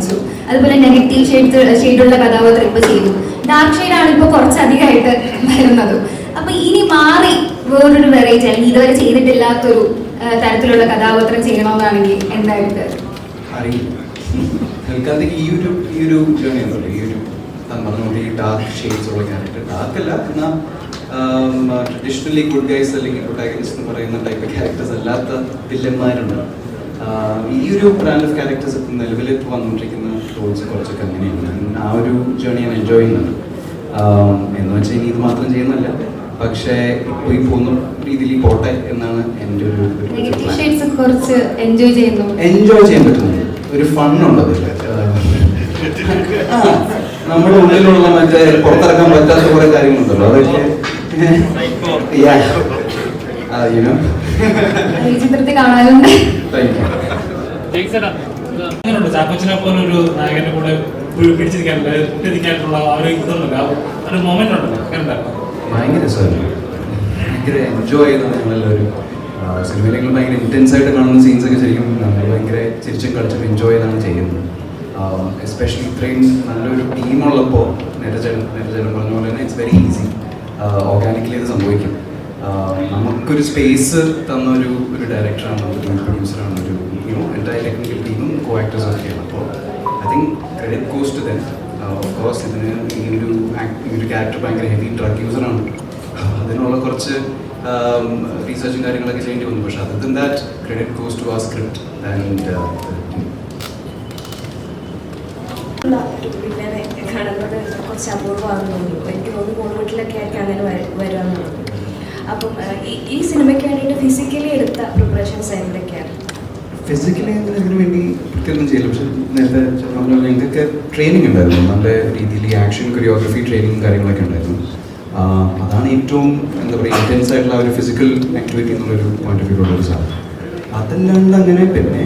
കാണിച്ചു അതുപോലെ negative shade ഷെയ്ഡുള്ള കഥാപാത്രം ഇപ്പൊ ചെയ്തു. ഡാർക്ക് ഷെയ്ഡാണ് ഇപ്പൊ കുറച്ചധികമായിട്ട് വരുന്നത്. അപ്പൊ ഇനി മാറി വേറൊരു വെറൈറ്റി അല്ലെങ്കിൽ ഇതുവരെ ചെയ്തിട്ടില്ലാത്തൊരു തരത്തിലുള്ള കഥാപാത്രം ചെയ്യണമെന്നാണെങ്കിൽ എന്തായിട്ട്? ട്രഡീഷണലി ഗുഡ് ഗൈസ് അല്ലെങ്കിൽ പറയുന്ന ടൈപ്പ് ക്യാരക്ടേഴ്സ് അല്ലാത്ത വില്ലന്മാരുണ്ട് ഈ ഒരു ബ്രാൻഡ് ഓഫ് ക്യാരക്ടേഴ്സ് ഇപ്പം നിലവിൽ ഇപ്പോൾ വന്നുകൊണ്ടിരിക്കുന്ന റോൾസ് കുറച്ചൊക്കെ അങ്ങനെയാണ്. ആ ഒരു ജേണി ഞാൻ എൻജോയ് ചെയ്യുന്നുണ്ട് എന്ന് വെച്ചാൽ ഇനി ഇത് മാത്രം ചെയ്യുന്നില്ല പക്ഷേ ഇപ്പോൾ ഈ പോകുന്ന രീതിയിൽ പോട്ടെ എന്നാണ് എന്റെ ഒരു എൻജോയ് ചെയ്യുന്നു. എൻജോയ് ചെയ്യാൻ പറ്റുന്നുണ്ട്. ഒരു ഫണ്ണുണ്ട് അതിൽ നമ്മുടെ ഉള്ളിലുള്ള മറ്റേ പുറത്തിറക്കാൻ പറ്റാത്ത കുറെ കാര്യങ്ങളുണ്ടല്ലോ. അതൊക്കെ. ഈ ചിത്രത്തിൽ you. അങ്ങനെയുണ്ട്. ചാക്കോച്ചിനെ പോലെ ഒരു നായകന്റെ കൂടെ പി- പിടിച്ചിരിക്കാനുള്ള കുട്ടിരിക്കാനുള്ള ആ ഒരു ഇതുണ്ടല്ലോ. ആ ഒരു മൊമെന്റ് ഉണ്ടല്ലോ. അങ്ങനെ ഉണ്ടായിരുന്നു ഭയങ്കര രസമായിരുന്നു. ഭയങ്കര എൻജോയ് ചെയ്താണ് ഞങ്ങളെല്ലാവരും. സിനിമയിലെങ്കിലും ഭയങ്കര ഇന്റൻസ് ആയിട്ട് കാണുന്ന സീൻസ് ഒക്കെ ശരിക്കും നമ്മൾ ഭയങ്കര ചിരിച്ചും കളിച്ചും എൻജോയ് ചെയ്താണ് ചെയ്യുന്നത്. എസ്പെഷ്യലി ഇത്രയും നല്ലൊരു ടീമുള്ളപ്പോൾ നേരച്ചേട്ടൻ പറഞ്ഞ പോലെ തന്നെ ഇറ്റ്സ് വെരി ഈസി ഓർഗാനിക്കലി ഇത് സംഭവിക്കും. നമുക്കൊരു സ്പേസ് തന്ന ഒരു ഒരു ഡയറക്ടറാണ് ഒരു പ്രൊഡ്യൂസറാണ് ഒരു യുനോ എന്റെ ടെക്നിക്കൽ ടീമും കോ ആക്ടേഴ്സ് ഒക്കെയാണ് അപ്പോൾ I think credit cost to then of course ഇതിന് ഈ ഒരു ക്യാരക്ടർ ഭയങ്കര ഹെവി ഡ്രഗ് യൂസറാണ് അതിനുള്ള കുറച്ച് റീസെർച്ചും കാര്യങ്ങളൊക്കെ ചെയ്യേണ്ടി വന്നു. പക്ഷേ other that credit goes to ആ സ്ക്രിപ്റ്റ് ആൻഡ് അപ്പം ഈ സിനിമയ്ക്ക് വേണ്ടിയിട്ട് ഫിസിക്കലി എടുത്ത പ്രിപ്പറേഷൻസ് എന്തൊക്കെയാണ്? ഫിസിക്കലി അങ്ങനെ വേണ്ടി പ്രത്യേകം ചെയ്യില്ല. പക്ഷെ നേരത്തെ പറഞ്ഞ പോലെ ട്രെയിനിങ് ഉണ്ടായിരുന്നു. നല്ല രീതിയിൽ ആക്ഷൻ കൊറിയോഗ്രഫി ട്രെയിനിങ് കാര്യങ്ങളൊക്കെ ഉണ്ടായിരുന്നു. അതാണ് ഏറ്റവും എന്താ പറയുക ഇന്റൻസ് ആയിട്ടുള്ള ഒരു ഫിസിക്കൽ ആക്ടിവിറ്റി എന്നുള്ളൊരു പോയിന്റ് ഓഫ് വ്യൂ ഉള്ള ഒരു സാധനം. അതല്ലാണ്ട് അങ്ങനെ പിന്നെ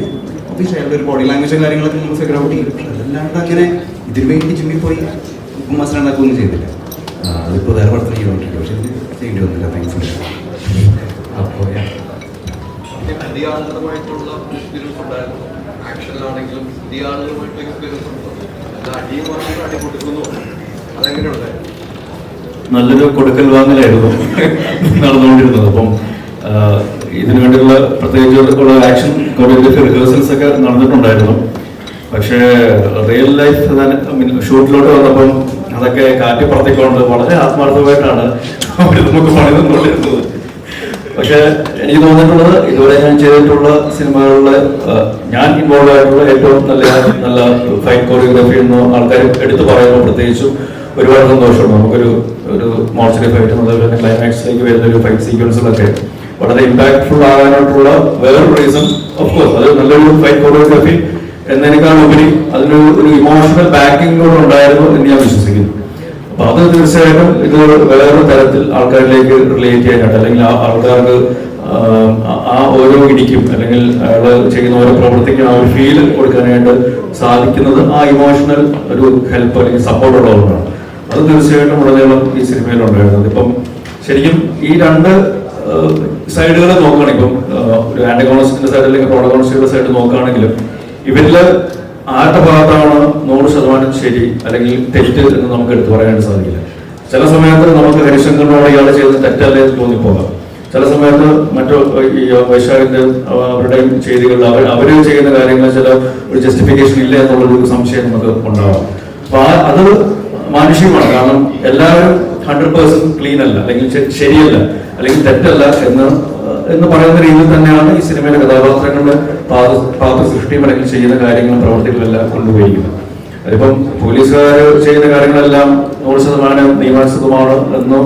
അയാളുടെ ഒരു ബോഡി ലാംഗ്വേജും കാര്യങ്ങളൊക്കെ നമ്മൾ ഫിഗർ ഔട്ട് ചെയ്യും. പക്ഷെ അതല്ലാണ്ട് അങ്ങനെ ഇതിനു വേണ്ടി ജിമ്മിൽ പോയി ഉപ്പും മസാല ഉണ്ടാക്കുകയൊന്നും ചെയ്തില്ല അതിപ്പോൾ വേറെ പടത്തിൽ ചെയ്തുകൊണ്ടിരിക്കും പക്ഷെ ചെയ്യേണ്ടി വന്നില്ല. താങ്ക്സ് അപ്പോൾ. പുതിയ ആളുകളുമായിട്ടുള്ള എക്സ്പീരിയൻസ് ഉണ്ടായിരുന്നു ആക്ഷനിലാണെങ്കിലും പുതിയ എക്സ്പീരിയൻസ് ഉണ്ടോ. അല്ല അടിയും അടി കൊടുക്കുന്നു. അതെങ്ങനെയുണ്ടായിരുന്നു നല്ലൊരു കൊടുക്കൽ വാങ്ങലായിരുന്നു നടന്നുകൊണ്ടിരുന്നത്. അപ്പം ഇതിനു വേണ്ടിയുള്ള പ്രത്യേകിച്ച് ഉള്ള ആക്ഷൻ കൊറിയോഗ്രഫി റിഹേഴ്സൽസ് ഒക്കെ നടന്നിട്ടുണ്ടായിരുന്നു. പക്ഷേ റിയൽ ലൈഫ് ഷൂട്ടിലോട്ട് വന്നപ്പം അതൊക്കെ കാറ്റി പറത്തിക്കൊണ്ട് വളരെ ആത്മാർത്ഥമായിട്ടാണ് അവർ നമുക്ക് പണി തന്നുകൊണ്ടിരുന്നത് പക്ഷേ എനിക്ക് തോന്നിയിട്ടുള്ളത് ഇതുവരെ ഞാൻ ചെയ്തിട്ടുള്ള സിനിമകളിലെ ഞാൻ ഇൻവോൾവ് ആയിട്ടുള്ള ഏറ്റവും നല്ല നല്ല ഫൈറ്റ് കോറിയോഗ്രാഫി എന്ന് ആൾക്കാർ എടുത്തു പറയുമ്പോൾ പ്രത്യേകിച്ചും ഒരുപാട് സന്തോഷമുണ്ട്. നമുക്കൊരു ഒരു മോർച്ചറി ഫൈറ്റും അതുപോലെ തന്നെ ക്ലൈമാക്സിലേക്ക് വരുന്ന ഒരു ഫൈറ്റ് സീക്വൻസുകളൊക്കെ വളരെ ഇമ്പാക്ട്ഫുൾ ആകാനായിട്ടുള്ള വേറൊരു റീസൺ ഓഫ് കോഴ്സ് അത് നല്ലൊരു ഫൈറ്റ് കോറിയോഗ്രാഫി എന്നതിനേക്കാൾ ഉപരി അതിനൊരു ഒരു ഇമോഷണൽ ബാക്കിംഗ് കൂടെ ഉണ്ടായിരുന്നു എന്ന് ഞാൻ വിശ്വസിക്കുന്നു. അപ്പൊ അത് തീർച്ചയായിട്ടും ഇത് വേറൊരു തരത്തിൽ ആൾക്കാരിലേക്ക് റിലേറ്റ് ചെയ്യാനായിട്ട് അല്ലെങ്കിൽ ആ ആൾക്കാർക്ക് ആ ഓരോ ഇടിക്കും അല്ലെങ്കിൽ അയാൾ ചെയ്യുന്ന ഓരോ പ്രവൃത്തിക്കും ആ ഒരു ഫീൽ കൊടുക്കാനായിട്ട് സാധിക്കുന്നത് ആ ഇമോഷണൽ ഒരു ഹെൽപ്പ് അല്ലെങ്കിൽ സപ്പോർട്ട് ഉള്ളതുകൊണ്ടാണ്. അത് തീർച്ചയായിട്ടും ഉടനീളം ഈ സിനിമയിൽ ഉണ്ടായിരുന്നത്. ഇപ്പം ശരിക്കും ഈ രണ്ട് സൈഡുകൾ നോക്കുകയാണെങ്കിൽ ഇപ്പം ഒരു ആന്റിഗോണിസ്റ്റിന്റെ സൈഡ് അല്ലെങ്കിൽ പ്രോട്ടഗോണിസ്റ്റിന്റെ സൈഡ് നോക്കുകയാണെങ്കിലും ഇവരിൽ ആരുടെ ഭാഗത്താണ് നൂറ് ശതമാനം ശരി അല്ലെങ്കിൽ തെറ്റ് എന്ന് നമുക്ക് എടുത്തു പറയാനായിട്ട് സാധിക്കില്ല. ചില സമയത്ത് നമുക്ക് ഹരിശങ്കറിനോട് ഇയാൾ ചെയ്തത് തെറ്റല്ലേ എന്ന് തോന്നിപ്പോകാം. ചില സമയത്ത് മറ്റു ഈ വൈശാഖിന്റെ അവരുടെയും ചെയ്തികൾ അവർ അവർ ചെയ്യുന്ന കാര്യങ്ങൾ ചില ഒരു ജസ്റ്റിഫിക്കേഷൻ ഇല്ല എന്നുള്ളൊരു സംശയം നമുക്ക് ഉണ്ടാവാം. അപ്പൊ അത് മാനുഷികമാണ്. കാരണം എല്ലാവരും ഹൺഡ്രഡ് പേഴ്സെന്റ് ക്ലീൻ അല്ല അല്ലെങ്കിൽ ശരിയല്ല അല്ലെങ്കിൽ തെറ്റല്ല എന്ന് എന്ന് പറയുന്ന രീതിയിൽ തന്നെയാണ് ഈ സിനിമയിലെ കഥാപാത്രങ്ങളുടെ പാത പാത്ര സൃഷ്ടിയും അല്ലെങ്കിൽ ചെയ്യുന്ന കാര്യങ്ങളും പ്രവർത്തികളെല്ലാം കൊണ്ടുപോയിരിക്കുന്നത്. അതിപ്പം പോലീസുകാർ ചെയ്യുന്ന കാര്യങ്ങളെല്ലാം നൂറ് ശതമാനം നിയമാനുസൃതമാണ് എന്ന്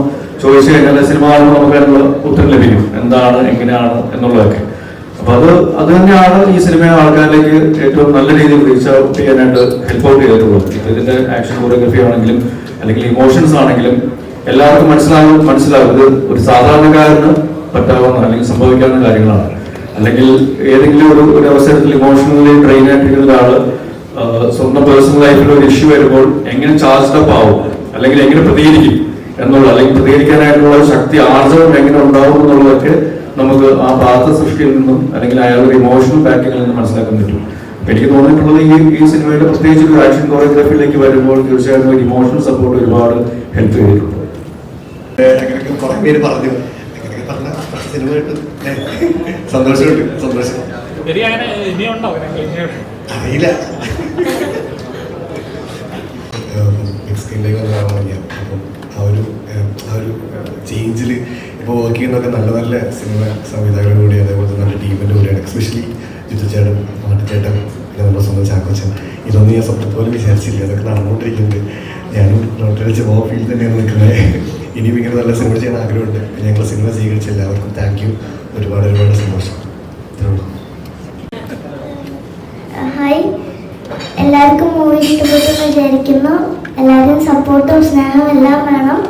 ചോദിച്ചു കഴിഞ്ഞാൽ സിനിമ കാണുമ്പോൾ നമുക്ക് അതിനുള്ള ഉത്തരം ലഭിക്കും. എന്താണ് എങ്ങനെയാണ് എന്നുള്ളതൊക്കെ. അപ്പൊ അത് അത് തന്നെയാണ് ഈ സിനിമ ആൾക്കാരിലേക്ക് ഏറ്റവും നല്ല രീതിയിൽ റീച്ച് ഔട്ട് ചെയ്യാനായിട്ട് ഹെൽപ്പ് ഔട്ട് ചെയ്തിട്ടുള്ളത്. ഇതിന്റെ ആക്ഷൻ കോറിയോഗ്രഫി ആണെങ്കിലും അല്ലെങ്കിൽ ഇമോഷൻസ് ആണെങ്കിലും എല്ലാവർക്കും മനസ്സിലാകും മനസ്സിലാകും. ഇത് ഒരു സാധാരണക്കാരന് പറ്റാവുന്ന അല്ലെങ്കിൽ സംഭവിക്കാവുന്ന കാര്യങ്ങളാണ്. അല്ലെങ്കിൽ ഏതെങ്കിലും ഒരു ഒരു അവസരത്തിൽ ഇമോഷണലി ട്രെയിൻ ആയിട്ടിരിക്കുന്ന ഒരാൾ സ്വന്തം പേഴ്സണൽ ലൈഫിൽ ഒരു ഇഷ്യൂ വരുമ്പോൾ എങ്ങനെ ചാർജ് അപ്പ് ആവും? അല്ലെങ്കിൽ എങ്ങനെ പ്രതികരിക്കും എന്നുള്ള അല്ലെങ്കിൽ പ്രതികരിക്കാനായിട്ടുള്ള ശക്തി ആർജവം എങ്ങനെ ഉണ്ടാവും എന്നുള്ളതൊക്കെ നമുക്ക് ആ പാത്ര സൃഷ്ടിയിൽ നിന്നും അല്ലെങ്കിൽ അയാളുടെ ഇമോഷണൽ ബാക്കിങ്ങിൽ നിന്നും മനസ്സിലാക്കാൻ പറ്റും. എനിക്ക് തോന്നിയിട്ടുള്ളത് ഈ ഈ സിനിമയുടെ പ്രത്യേകിച്ച് ഒരു ആക്ഷൻ കോറിയോഗ്രാഫിയിലേക്ക് വരുമ്പോൾ തീർച്ചയായിട്ടും ഒരു ഇമോഷണൽ സപ്പോർട്ട് ഒരുപാട് ഹെൽപ്പ് ചെയ്തിട്ടുണ്ട് കുറേ പേര് പറഞ്ഞു. പറഞ്ഞ സിനിമ കിട്ടും സന്തോഷമുണ്ട് സന്തോഷം? അറിയില്ല. സ്ക്രീനിലേക്ക് വന്നതാണ് ഞാൻ അപ്പം ആ ഒരു ആ ഒരു ചേഞ്ചിൽ ഇപ്പോൾ വർക്ക് ചെയ്യുന്നതൊക്കെ നല്ല നല്ല സിനിമ സംവിധായകരുടെ കൂടി അതേപോലെ നല്ല ടീമിന്റെ കൂടെയാണ്. എക്സ്പെഷ്യലി ജിത്തുചേട്ടൻ മാട്ടിച്ചേട്ടൻ പിന്നെ നമ്മുടെ സ്വന്തം ചാക്കോച്ചൻ. ഇതൊന്നും ഞാൻ സ്വപ്നത്തോലും വിചാരിച്ചില്ല. അതൊക്കെ നടന്നുകൊണ്ടിരിക്കുന്നുണ്ട്. ഞാനും ഡോക്ടറെ ഫീൽ തന്നെയാണ് നിൽക്കുന്നത്. ഇനിയും ഇങ്ങനെ നല്ല സിനിമ ചെയ്യാൻ ആഗ്രഹമുണ്ട്. ഞങ്ങൾ സിനിമ സ്വീകരിച്ച എല്ലാവർക്കും താങ്ക് യു ഒരുപാട് ഒരുപാട് സന്തോഷം. ഹായ് എല്ലാവർക്കും മൂവി ഇഷ്ടപ്പെട്ടെന്ന് വിചാരിക്കുന്നു. എല്ലാവരും സപ്പോർട്ടും സ്നേഹവും എല്ലാം വേണം.